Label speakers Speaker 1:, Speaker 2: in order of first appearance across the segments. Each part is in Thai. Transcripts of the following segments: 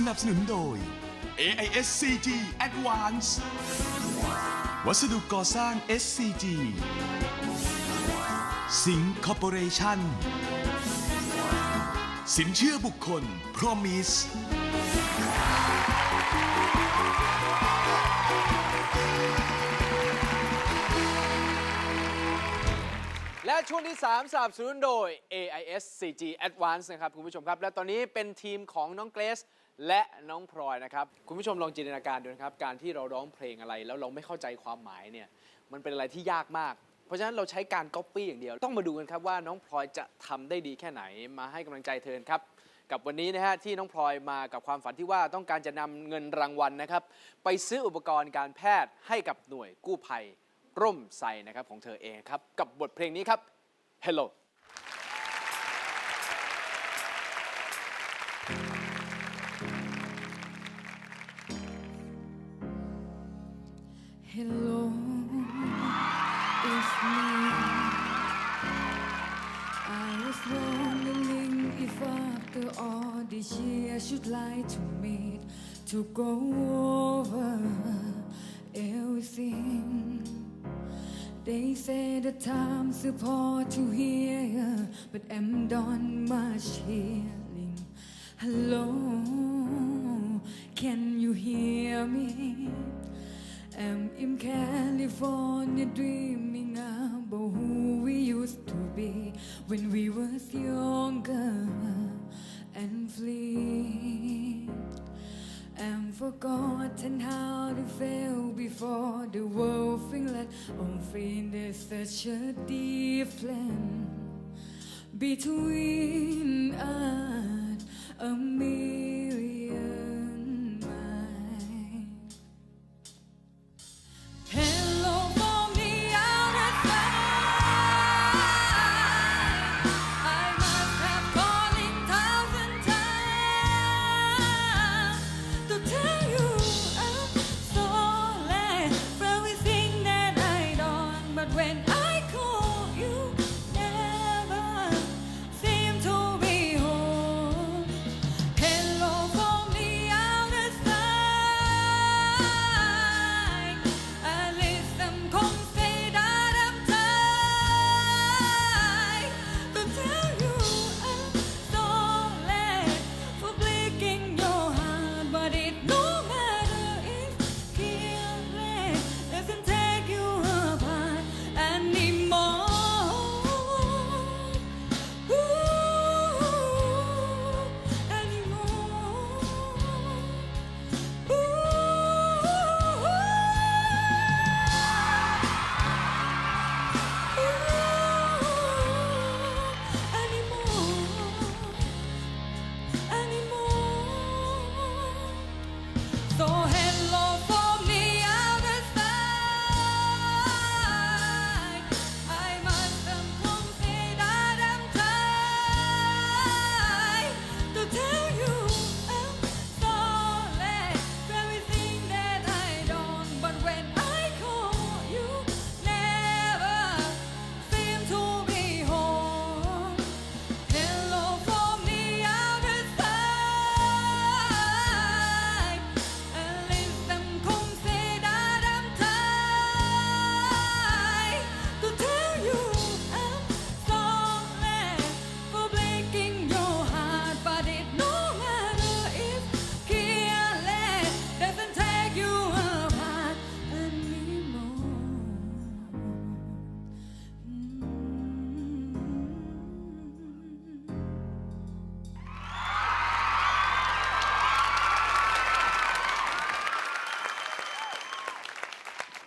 Speaker 1: สนับสนุนโดย AIS CG Advance วัสดุก่อสร้าง SCG สิงคอร์ปอเรชั่นสินเชื่อบุคคล Promise
Speaker 2: และช่วงที่ 3สนับสนุนโดย AIS 4G Advance นะครับ คุณผู้ชมครับ และตอนนี้เป็นทีมของน้องเกรซ และน้องพลอยนะครับคุณผู้ชมลองจินตนาการดูนะครับการที่เราร้องเพลงอะไรแล้วเราไม่เข้าใจความหมายเนี่ยมันเป็นอะไรที่ยากมาก เพราะฉะนั้นเราใช้การก๊อปปี้อย่างเดียว ต้องมาดูกันครับว่าน้องพลอยจะทำได้ดีแค่ไหนมาให้กำลังใจเธอครับ กับวันนี้นะฮะที่น้องพลอยมากับความฝันที่ว่าต้องการจะนำเงินรางวัลนะครับ ไปซื้ออุปกรณ์การแพทย์ให้กับหน่วยกู้ภัย ร่มไทรนะครับของเธอเองครับกับบทเพลงนี้ครับ Hello
Speaker 3: hello it's me. I was wondering if after all these years you'd like to meet To go over everything. They say the time's supposed to heal But I'm done much healing. Hello, can you hear me? In California dreaming about who we used to be when we was younger and free. And forgotten how to fail before the world that on faith there's such a difference between us a million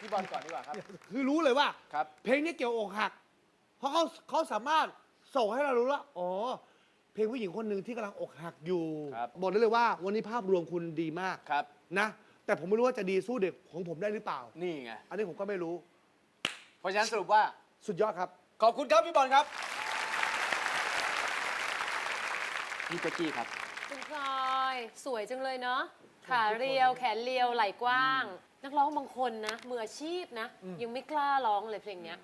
Speaker 2: พี่บอลก่อนดีกว่าครับ
Speaker 4: คือรู้เลยว่า
Speaker 2: ครับ
Speaker 4: เพลงนี้เกี่ยวอกหัก เพราะเขาเขาสามารถส่งให้เรารู้ว่าอ๋อ เพลงผู้หญิงคนหนึ่งที่กำลังอกหักอยู่
Speaker 2: ครับ
Speaker 4: บอกได้เลยว่าวันนี้ภาพรวมคุณดีมาก
Speaker 2: ครับ
Speaker 4: นะ แต่ผมไม่รู้ว่าจะดีสู้เด็กของผมได้หรือเปล่า
Speaker 2: นี่ไง
Speaker 4: อันนี้ผมก็ไม่รู้
Speaker 2: เพราะฉะนั้นสรุปว่า
Speaker 4: สุดยอดครับ
Speaker 2: ขอบคุณครับพี่บอลครับ พี่เจ๊กกี้ครับ
Speaker 5: คุณพลอยสวยจังเลยเนาะขาเรียวแขนเรียวไหล่กว้าง นักร้องบางคนนะมืออาชีพนะ ยังไม่กล้าร้องเลยเพลงเนี้ย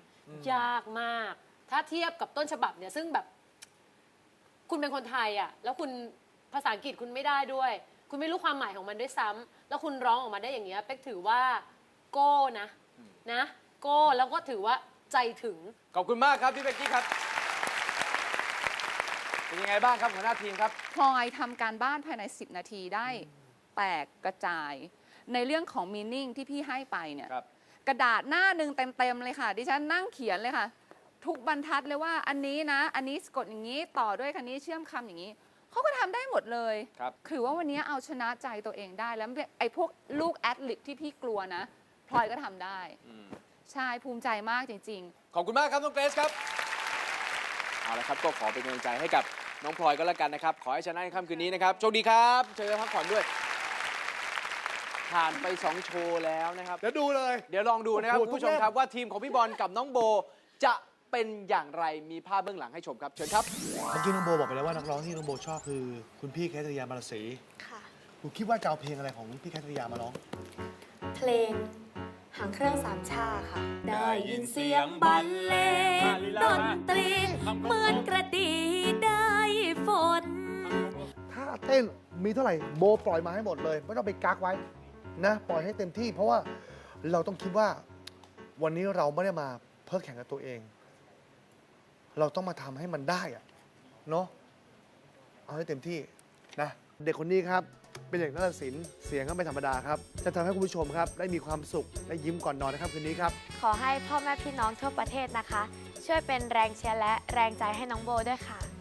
Speaker 5: ยากมาก ถ้าเทียบกับต้นฉบับเนี่ยซึ่งแบบ คุณเป็นคนไทยอะ แล้วคุณภาษาอังกฤษคุณไม่ได้ด้วย คุณคุณไม่รู้ความหมายของมันด้วยซ้ำแล้วคุณร้องออกมาได้อย่างเงี้ยเป๊กถือว่าโก้นะนะ โก้แล้วก็ถือว่าใจถึง
Speaker 2: ขอบคุณมากครับพี่เบกกี้ครับเป็นยังไงบ้างครับหัวหน้าทีมครับ
Speaker 6: พลอยทำการบ้านภายใน 10 นาทีได้แตกกระจาย ในเรื่องของมีนิ่งที่พี่ให้ไปเนี่ย
Speaker 2: ครับ
Speaker 6: กระดาษหน้าหนึ่งเต็มๆเลยค่ะ ดิฉันนั่งเขียนเลยค่ะ ทุกบรรทัดเลยว่าอันนี้นะ อันนี้สะกดอย่างนี้ต่อด้วยคันนี้เชื่อมคำอย่างนี้เขาก็ทำได้หมดเลย
Speaker 2: ครับ
Speaker 6: คือว่าวันนี้เอาชนะใจตัวเองได้แล้วไอ้พวกลูกแอดลิปที่พี่กลัวนะพลอยก็ทำได้ใช่ภูมิใจมากจริง ๆ
Speaker 2: ขอบคุณมากครับ น้องเกรซครับ เอาละครับ ก็ขอเป็นกำลังใจให้กับน้องพลอยก็แล้วกันนะครับ ขอให้ชนะในค่ำคืนนี้นะครับ โชคดีครับเจอกันพักผ่อนด้วย ผ่านไป 2 โชว์แล้วนะครับ
Speaker 4: เดี๋ยวดูเลย
Speaker 2: เดี๋ยวลองดูนะครับ
Speaker 4: โอ้โห
Speaker 2: คุณผู้ชมครับว่าทีมของพี่บอลกับน้องโบจะเป็นอย่างไรมีภาพเบื้องหลังให้ชมครับ เชิญครับ
Speaker 4: เมื่อกี้น้องโบบอกไปแล้วว่านักร้องที่น้องโบชอบคือ คุณพี่แคทริยามาลศรี
Speaker 7: ค่ะ
Speaker 4: คุณคิดว่าจะเอาเพลงอะไรของพี่แคทริยามาร้อง
Speaker 7: เพลงหางเครื่องสามชาค่ะ ได้ยินเสียงบรรเลงดนตรีเหมือนกระดีได้ฝน
Speaker 4: ถ้าเต้นมีเท่าไหร่โบปล่อยมาให้หมดเลย ไม่ต้องไปกักไว้ นะ ปล่อยให้เต็มที่ เพราะว่าเราต้องคิดว่าวันนี้เราไม่ได้มาเพื่อแข่งกับตัวเอง เราต้องมาทำให้มันได้อะเนาะเอาให้เต็มที่นะเด็กคนนี้ครับ เป็นเด็กนักศิลป์เสียงก็ไม่ธรรมดาครับ จะทำให้คุณผู้ชมครับ ได้มีความสุขและยิ้มก่อนนอนนะครับคืนนี้ครับ
Speaker 7: ขอให้พ่อแม่พี่น้องทั่วประเทศนะคะ ช่วยเป็นแรงเชียร์และแรงใจให้น้องโบด้วยค่ะ